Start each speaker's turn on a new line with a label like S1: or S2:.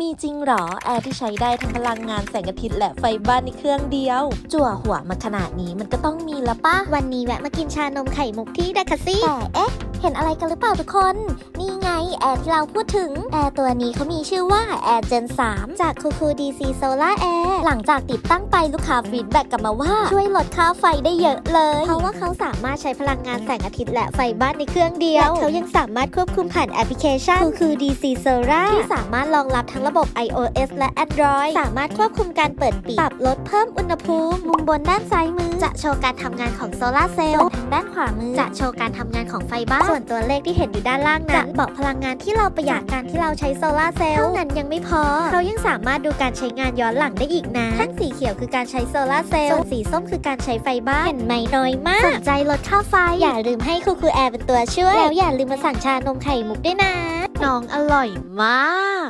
S1: มีจริงเหรอ แอร์ที่ใช้ได้ทั้งพลังงานแสงอาทิตย์และไฟบ้านในเครื่องเดียว จั่วหัวมาขนาดนี้มันก็ต้องมีละปะ
S2: วันนี้แวะมากินชานมไข่มุกที่ดาคาซี่แต่เอ๊ะ เห็นอะไรกันหรือเปล่าทุกคน นี่ไงแอร์ที่เราพูดถึง แอร์ตัวนี้เขามีชื่อว่า Air Gen 3จากคูคู DC Solar Air หลังจากติดตั้งไปลูกค้าฟีดแบ็กกลับมาว่า ช่วยลดค่าไฟได้เยอะเลย เพราะว่าเขาสามารถใช้พลังงานแสงอาทิตย์และไฟบ้านในเครื่องเดียวและเขายังสามารถควบคุมผ่านแอปพลิเคชันคูคู DC Solar ที่สามารถรองรับทั้งระบบ iOS และ Android สามารถควบคุมการเปิดปิดปรับลดเพิ่มอุณหภูมิมุมบนด้านซ้ายมือ จะโชว์การทำงานของโซลาร์เซลล์ทางด้านขวามือจะโชว์การทำงานของไฟบ้านส่วนตัวเลขที่เห็นอยู่ด้านล่างนั้นจะบอกพลังงานที่เราประหยัดการที่เราใช้โซลาร์เซลล์เท่านั้นยังไม่พอเขายังสามารถดูการใช้งานย้อนหลังได้อีกนะแท่งสีเขียวคือการใช้โซลาร์เซลล์ส่วนสีส้มคือการใช้ไฟบ้านเห็นไหมน้อยมากสนใจลดค่าไฟ อย่าลืมให้คูคูแอร์เป็นตัวช่วยแล้วอย่าลืมมาสั่งชานมไข่มุกด้วยนะ
S1: น้องอร่อยมาก